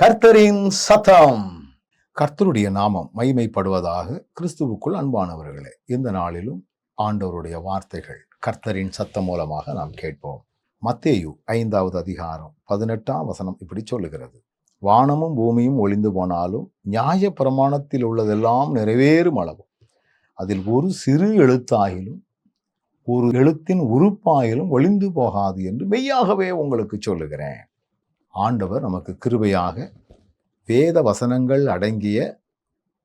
கர்த்தரின் சத்தம். கர்த்தருடைய நாமம் மைமைப்படுவதாக கிறிஸ்துவுக்குள் அன்பானவர்களே இந்த நாளிலும் ஆண்டவருடைய வார்த்தைகள் கர்த்தரின் சத்தம் மூலமாக நாம் கேட்போம். மத்தேயு ஐந்தாவது அதிகாரம் பதினெட்டாம் வசனம் இப்படி சொல்லுகிறது. வானமும் பூமியும் ஒளிந்து போனாலும் நியாய பிரமாணத்தில் உள்ளதெல்லாம் நிறைவேறும் அளவும். அதில் ஒரு சிறு எழுத்தாயிலும் ஒரு எழுத்தின் உறுப்பாயிலும் ஒளிந்து போகாது என்று மெய்யாகவே உங்களுக்கு சொல்லுகிறேன். ஆண்டவர் நமக்கு கிருபையாக வேத வசனங்கள் அடங்கிய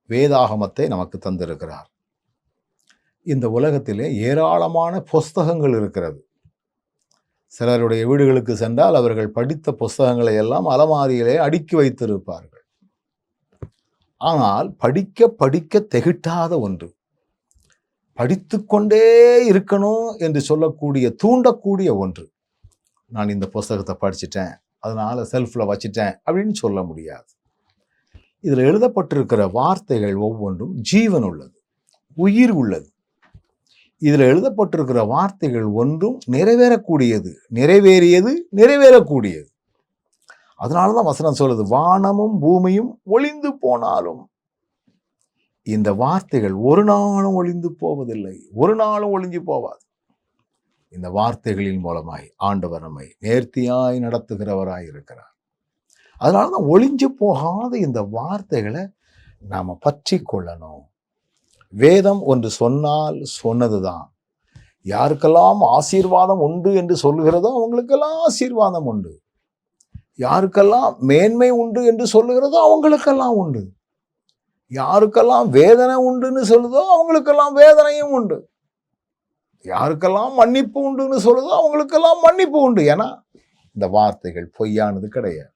வேதாகமத்தை நமக்கு தந்திருக்கிறார். இந்த உலகத்திலே ஏராளமான புஸ்தகங்கள் இருக்கிறது. சிலருடைய வீடுகளுக்கு சென்றால் அவர்கள் படித்த புஸ்தகங்களை எல்லாம் அலமாரியிலே அடுக்கி வைத்திருப்பார்கள். ஆனால் படிக்க படிக்க தெகிட்டாத ஒன்று. படித்துக்கொண்டே இருக்கணும் என்று சொல்லக்கூடிய தூண்டக்கூடிய ஒன்று. நான் இந்த புஸ்தகத்தை படிச்சிட்டேன். அதனால் செல்ஃபில் வச்சிட்டேன் அப்படின்னு சொல்ல முடியாது. இதில் எழுதப்பட்டிருக்கிற வார்த்தைகள் ஒவ்வொன்றும் ஜீவன் உள்ளது உயிர் உள்ளது. இதில் எழுதப்பட்டிருக்கிற வார்த்தைகள் ஒன்றும் நிறைவேறக்கூடியது நிறைவேறியது நிறைவேறக்கூடியது. அதனால தான் வசனம் சொல்லுது வானமும் பூமியும் ஒளிந்து போனாலும். இந்த வார்த்தைகள் ஒரு நாளும் ஒளிந்து போவதில்லை ஒரு நாளும் ஒளிஞ்சு போவாது. இந்த வார்த்தைகளின் மூலமாய் ஆண்டவர் நம்மை நேர்த்தியாய் நடத்துகிறவராய் இருக்கிறார். அதனால தான் ஒளிஞ்சு போகாத இந்த வார்த்தைகளை நாம் பற்றி கொள்ளணும். வேதம் ஒன்று சொன்னால் சொன்னது தான் யாருக்கெல்லாம் ஆசீர்வாதம் உண்டு என்று சொல்லுகிறதோ அவங்களுக்கெல்லாம் ஆசீர்வாதம் உண்டு. யாருக்கெல்லாம் மேன்மை உண்டு என்று சொல்லுகிறதோ அவங்களுக்கெல்லாம் உண்டு. யாருக்கெல்லாம் வேதனை உண்டுன்னு சொல்லுதோ அவங்களுக்கெல்லாம் வேதனையும் உண்டு. யாருக்கெல்லாம் மன்னிப்பு உண்டுன்னு சொல்லுதோ அவங்களுக்கெல்லாம் மன்னிப்பு உண்டு. ஏன்னா இந்த வார்த்தைகள் பொய்யானது கிடையாது.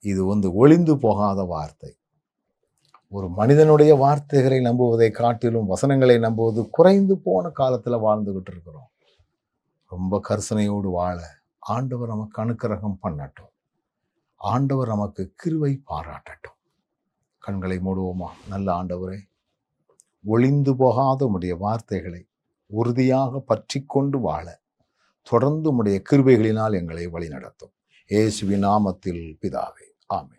இது வந்து ஒளிந்து போகாத வார்த்தை. ஒரு மனிதனுடைய வார்த்தைகளை நம்புவதை காட்டிலும் வசனங்களை நம்புவது குறைந்து போன காலத்தில் வாழ்ந்துக்கிட்டு இருக்கிறோம். ரொம்ப கர்சனையோடு வாழ ஆண்டவர் நமக்கு அனுக்கிரகம் பண்ணட்டும். ஆண்டவர் நமக்கு கிருவை பாராட்டட்டும். கண்களை மூடுவோமா? நல்ல ஆண்டவரே ஒளிந்து போகாத உடைய வார்த்தைகளை உறுதியாக பற்றி கொண்டு வாழ. தொடர்ந்து உம்முடைய கிருபைகளினால் எங்களை வழிநடத்தும். ஏசுவி நாமத்தில் பிதாவே. ஆமே